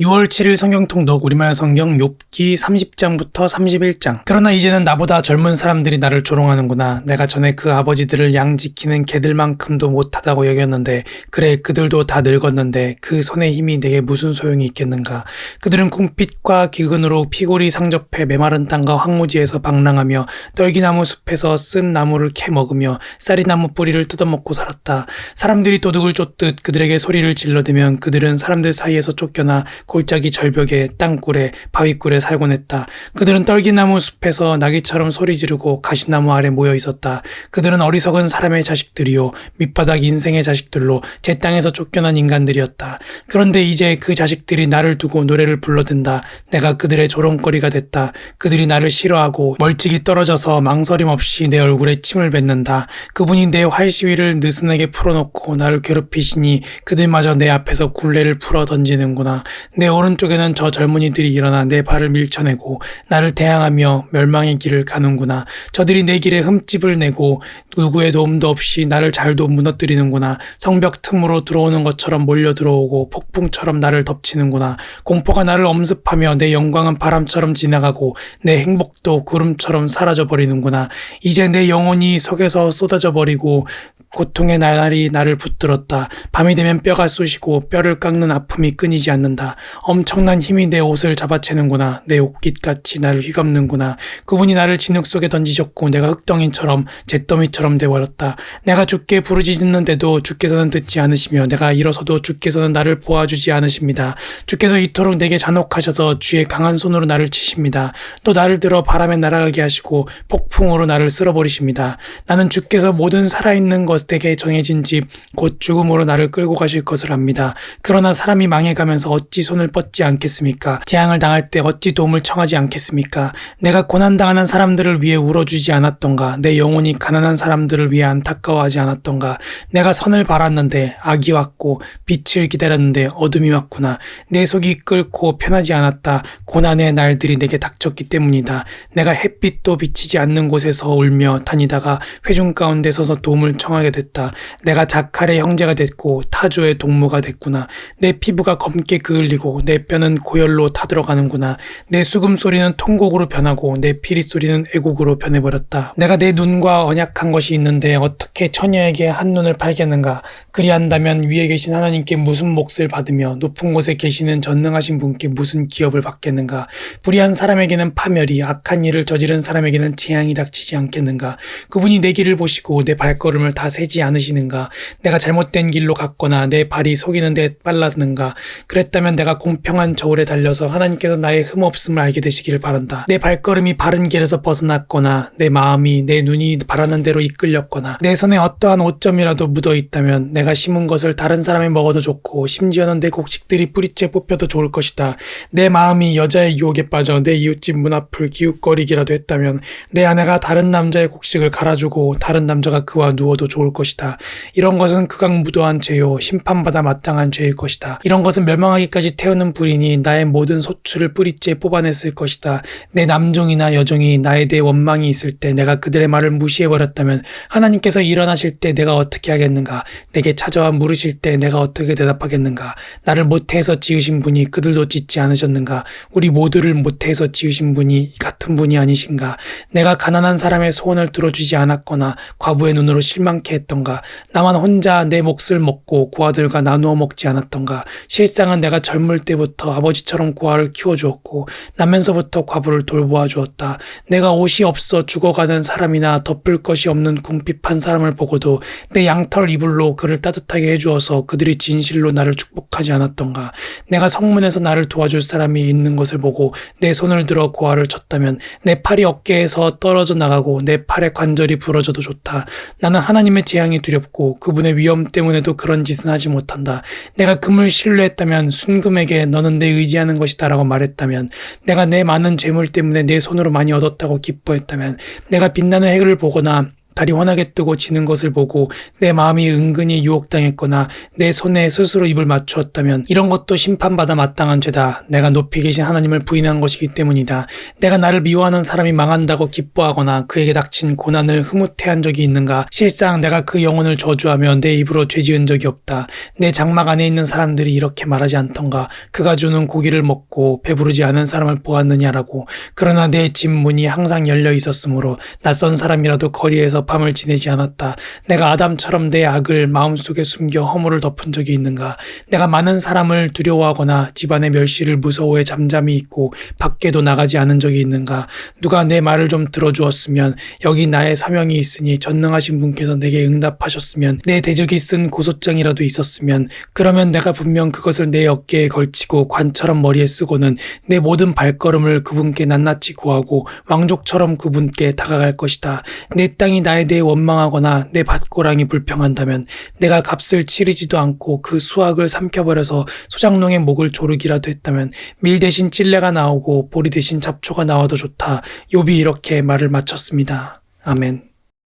6월 7일 성경 통독 우리말 성경 욥기 30장부터 31장. 그러나 이제는 나보다 젊은 사람들이 나를 조롱하는구나. 내가 전에 그 아버지들을 양 지키는 개들만큼도 못하다고 여겼는데 그래 그들도 다 늙었는데 그 손의 힘이 내게 무슨 소용이 있겠는가. 그들은 궁핍과 기근으로 피골이 상접해 메마른 땅과 황무지에서 방랑하며 떨기나무 숲에서 쓴 나무를 캐 먹으며 쌀이나무 뿌리를 뜯어먹고 살았다. 사람들이 도둑을 쫓듯 그들에게 소리를 질러대면 그들은 사람들 사이에서 쫓겨나 골짜기 절벽에 땅굴에 바위굴에 살곤 했다. 그들은 떨기나무 숲에서 나귀처럼 소리 지르고 가시나무 아래 모여 있었다. 그들은 어리석은 사람의 자식들이요 밑바닥 인생의 자식들로 제 땅에서 쫓겨난 인간들이었다. 그런데 이제 그 자식들이 나를 두고 노래를 불러댄다. 내가 그들의 조롱거리가 됐다. 그들이 나를 싫어하고 멀찍이 떨어져서 망설임 없이 내 얼굴에 침을 뱉는다. 그분이 내 활시위를 느슨하게 풀어놓고 나를 괴롭히시니 그들마저 내 앞에서 굴레를 풀어 던지는구나. 내 오른쪽에는 저 젊은이들이 일어나 내 발을 밀쳐내고 나를 대항하며 멸망의 길을 가는구나. 저들이 내 길에 흠집을 내고 누구의 도움도 없이 나를 잘도 무너뜨리는구나. 성벽 틈으로 들어오는 것처럼 몰려 들어오고 폭풍처럼 나를 덮치는구나. 공포가 나를 엄습하며 내 영광은 바람처럼 지나가고 내 행복도 구름처럼 사라져 버리는구나. 이제 내 영혼이 속에서 쏟아져 버리고 고통의 날이 나를 붙들었다. 밤이 되면 뼈가 쑤시고 뼈를 깎는 아픔이 끊이지 않는다. 엄청난 힘이 내 옷을 잡아채는구나. 내 옷깃같이 나를 휘감는구나. 그분이 나를 진흙 속에 던지셨고 내가 흙덩이처럼 잿더미처럼 돼버렸다. 내가 주께 부르짖는데도 주께서는 듣지 않으시며 내가 일어서도 주께서는 나를 보아주지 않으십니다. 주께서 이토록 내게 잔혹하셔서 주의 강한 손으로 나를 치십니다. 또 나를 들어 바람에 날아가게 하시고 폭풍으로 나를 쓸어버리십니다. 나는 주께서 모든 살아있는 것 에게 정해진 집 곧 죽음으로 나를 끌고 가실 것을 압니다. 그러나 사람이 망해가면서 어찌 손을 뻗지 않겠습니까? 재앙을 당할 때 어찌 도움을 청하지 않겠습니까? 내가 고난당하는 사람들을 위해 울어주지 않았던가? 내 영혼이 가난한 사람들을 위해 안타까워하지 않았던가? 내가 선을 바랐는데 악이 왔고 빛을 기다렸는데 어둠이 왔구나. 내 속이 끓고 편하지 않았다. 고난의 날들이 내게 닥쳤기 때문이다. 내가 햇빛도 비치지 않는 곳에서 울며 다니다가 회중 가운데 서서 도움을 청하게 됐다. 내가 자칼의 형제가 됐고 타조의 동무가 됐구나. 내 피부가 검게 그을리고 내 뼈는 고열로 타들어가는구나. 내 수금 소리는 통곡으로 변하고 내 피리 소리는 애곡으로 변해버렸다. 내가 내 눈과 언약한 것이 있는데 어떻게 처녀에게 한 눈을 팔겠는가? 그리한다면 위에 계신 하나님께 무슨 몫을 받으며 높은 곳에 계시는 전능하신 분께 무슨 기업을 받겠는가? 불의한 사람에게는 파멸이 악한 일을 저지른 사람에게는 재앙이 닥치지 않겠는가? 그분이 내 길을 보시고 내 발걸음을 다 세지 않으시는가? 내가 잘못된 길로 갔거나 내 발이 속이는 데 빨랐는가? 그랬다면 내가 공평한 저울에 달려서 하나님께서 나의 흠없음을 알게 되시기를 바란다. 내 발걸음이 바른 길에서 벗어났거나 내 마음이 내 눈이 바라는 대로 이끌렸거나 내 손에 어떠한 오점이라도 묻어 있다면 내가 심은 것을 다른 사람이 먹어도 좋고 심지어는 내 곡식들이 뿌리째 뽑혀도 좋을 것이다. 내 마음이 여자의 유혹에 빠져 내 이웃집 문 앞을 기웃거리기라도 했다면 내 아내가 다른 남자의 곡식을 갈아주고 다른 남자가 그와 누워도 좋을 것이다. 이런 것은 극악 무도한 죄요 심판받아 마땅한 죄일 것이다. 이런 것은 멸망하기까지 태우는 불이니 나의 모든 소출을 뿌리째 뽑아냈을 것이다. 내 남종이나 여종이 나에 대해 원망이 있을 때 내가 그들의 말을 무시해버렸다면 하나님께서 일어나실 때 내가 어떻게 하겠는가? 내게 찾아와 물으실 때 내가 어떻게 대답하겠는가? 나를 모태에서 지으신 분이 그들도 짓지 않으셨는가? 우리 모두를 모태에서 지으신 분이 같은 분이 아니신가? 내가 가난한 사람의 소원을 들어주지 않았거나 과부의 눈으로 실망케 했던가? 나만 혼자 내 몫을 먹고 고아들과 나누어 먹지 않았던가? 실상은 내가 젊을 때부터 아버지처럼 고아를 키워주었고 나면서부터 과부를 돌보아 주었다. 내가 옷이 없어 죽어가는 사람이나 덮을 것이 없는 궁핍한 사람을 보고도 내 양털 이불로 그를 따뜻하게 해주어서 그들이 진실로 나를 축복하지 않았던가. 내가 성문에서 나를 도와줄 사람이 있는 것을 보고 내 손을 들어 고아를 쳤다면 내 팔이 어깨에서 떨어져 나가고 내 팔의 관절이 부러져도 좋다. 나는 하나님의 재앙이 두렵고 그분의 위험 때문에도 그런 짓은 하지 못한다. 내가 금을 신뢰했다면 순금에게 너는 내 의지하는 것이다 라고 말했다면 내가 내 많은 재물 때문에 내 손으로 많이 얻었다고 기뻐했다면 내가 빛나는 해를 보거나 달이 환하게 뜨고 지는 것을 보고 내 마음이 은근히 유혹당했거나 내 손에 스스로 입을 맞추었다면 이런 것도 심판받아 마땅한 죄다. 내가 높이 계신 하나님을 부인한 것이기 때문이다. 내가 나를 미워하는 사람이 망한다고 기뻐하거나 그에게 닥친 고난을 흐뭇해한 적이 있는가? 실상 내가 그 영혼을 저주하며 내 입으로 죄지은 적이 없다. 내 장막 안에 있는 사람들이 이렇게 말하지 않던가? 그가 주는 고기를 먹고 배부르지 않은 사람을 보았느냐라고. 그러나 내 집 문이 항상 열려 있었으므로 낯선 사람이라도 거리에서 밤을 지내지 않았다. 내가 아담처럼 내 악을 마음속에 숨겨 허물을 덮은 적이 있는가? 내가 많은 사람을 두려워하거나 집안의 멸시를 무서워해 잠잠히 있고 밖에도 나가지 않은 적이 있는가? 누가 내 말을 좀 들어주었으면 여기 나의 사명이 있으니 전능하신 분께서 내게 응답하셨으면 내 대적이 쓴 고소장이라도 있었으면 그러면 내가 분명 그것을 내 어깨에 걸치고 관처럼 머리에 쓰고는 내 모든 발걸음을 그분께 낱낱이 구하고 왕족처럼 그분께 다가갈 것이다. 내 땅이 나에 대해 원망하거나 내 밭고랑이 불평한다면 내가 값을 치르지도 않고 그 수확을 삼켜버려서 소장농의 목을 조르기라도 했다면 밀 대신 찔레가 나오고 보리 대신 잡초가 나와도 좋다. 욥이 이렇게 말을 마쳤습니다. 아멘.